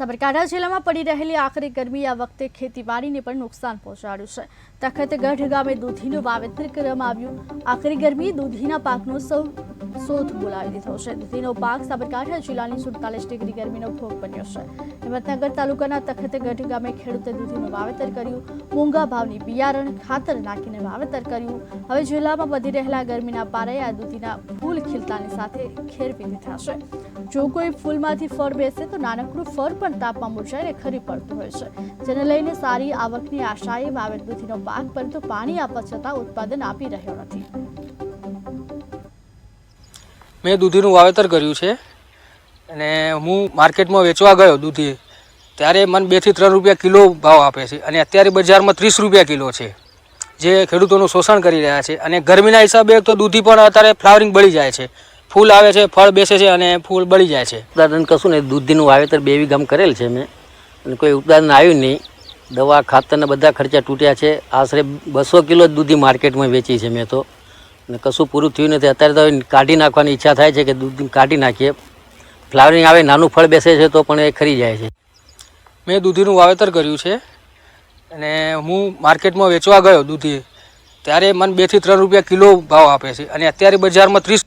સાબરકાંઠા જિલ્લામાં પડી રહેલી આખરી ગરમી આ વખતે ખેતીવાડીને પણ નુકસાન પહોંચાડ્યું છે. તખતગઢ ગામે દૂધીનું વાવેતર કરવામાં આવ્યું. આખરી ગરમી દૂધીના પાકનું સૌ શોધ બોલાવી દીધો છે દૂધીનો પાક સાબરકાંઠા જિલ્લાની સુડતાલીસ ડિગ્રી ગરમીનો ભોગ બન્યો છે હિંમતનગર તાલુકાના તખતગઢ ગામે ખેડૂતે દૂધીનું વાવેતર કર્યું મોંઘા ભાવની બિયારણ ખાતર નાખીને વાવેતર કર્યું હવે જિલ્લામાં વધી રહેલા ગરમીના પારે આ દૂધીના ફૂલ ખીલતાની સાથે ખેરવી દીધા છે જો કોઈ ફૂલમાંથી ફળ બેસે તો નાનકડું ફળ પણ તાપમાં મુરઝાઈને ખરી પડતું હોય છે જેને લઈને સારી આવકની આશાએ વાવેત દૂધીનો પાક પરંતુ પાણી આપવા છતાં ઉત્પાદન આપી રહ્યો નથી મેં દૂધીનું વાવેતર કર્યું છે અને હું માર્કેટમાં વેચવા ગયો દૂધી. ત્યારે મને બેથી ત્રણ રૂપિયા કિલો ભાવ આપે છે અને અત્યારે બજારમાં ત્રીસ રૂપિયા કિલો છે. જે ખેડૂતોનું શોષણ કરી રહ્યા છે અને ગરમીના હિસાબે તો દૂધી પણ અત્યારે ફ્લાવરિંગ બળી જાય છે. ફૂલ આવે છે, ફળ બેસે છે અને ફૂલ બળી જાય છે. ઉત્પાદન કશું નહીં, દૂધીનું વાવેતર બે ગામ કરેલ છે મેં. અને કોઈ ઉત્પાદન આવ્યું નહીં. દવા ખાતરના બધા ખર્ચા તૂટ્યા છે. આશરે બસો કિલો દૂધી માર્કેટમાં વેચી છે મેં તો. અને કશું પૂરું થયું નથી. અત્યારે તો કાઢી નાખવાની ઈચ્છા થાય છે કે દૂધ કાઢી નાખીએ. ફ્લાવરિંગ આવે, નાનું ફળ બેસે છે તો પણ એ ખરી જાય છે. મેં દૂધીનું વાવેતર કર્યું છે અને હું માર્કેટમાં વેચવા ગયો દૂધી. ત્યારે મને બેથી ત્રણ રૂપિયા કિલો ભાવ આપે છે. અને અત્યારે બજારમાં ત્રીસ